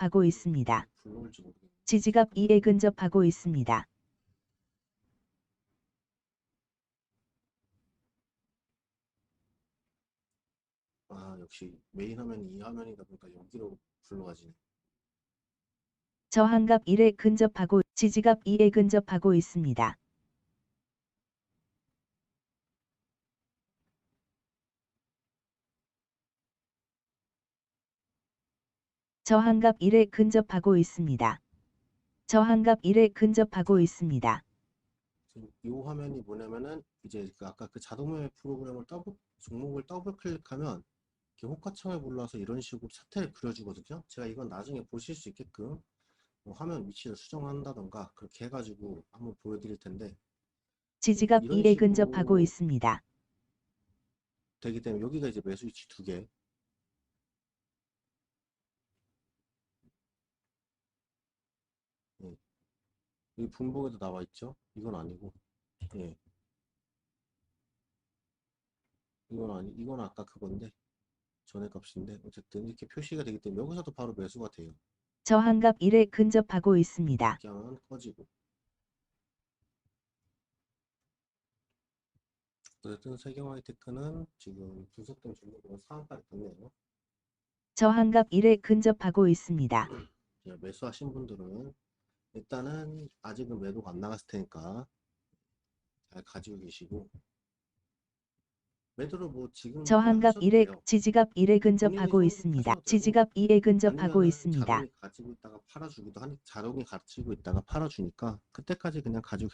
근접하고 있습니다. 지지갑 2에 근접하고 있습니다. 아 역시 메인 화면이 이 화면이다 보니까 여기로 불러가지네. 저항갑 1에 근접하고 지지갑 2에 근접하고 있습니다. 저항갑 1에 근접하고 있습니다. 저항갑 1에 근접하고 있습니다. 이 화면이 뭐냐면은 이제 그 아까 그 자동 매매 프로그램을 더블 종목을 더블 클릭하면 이렇게 호가창을 불러서 이런 식으로 차트를 그려주거든요. 제가 이건 나중에 보실 수 있게끔 뭐 화면 위치를 수정한다던가 그렇게 해가지고 한번 보여드릴 텐데 이런 2에 근접하고 있습니다. 되기 때문에 여기가 이제 매수 위치 두 개. 예. 여기 분봉에도 나와 있죠? 이건 아니고, 예. 이건 아니, 이건 아까 그건데, 전에 값인데, 어쨌든 이렇게 표시가 되기 때문에 여기서도 바로 매수가 돼요. 저항갑 1에 근접하고 있습니다. 그냥 꺼지고. 어쨌든 세경화이 테크는 지금 분석된 종목으로 상한가를 떴네요. 저항갑 1에 근접하고 있습니다. 매수하신 분들은 일단은 아직은 매도가 안 나갔을 테니까 잘 가지고 계시고 매도를 뭐 지금 저항갑 하셔도 1에 돼요. 지지갑 1에 근접하고 있습니다. 지지갑 2에 근접하고 있습니다. 가지고 있다가 팔아주기도 하니 자동이 가지고 있다가 팔아주니까 그때까지 그냥 가지고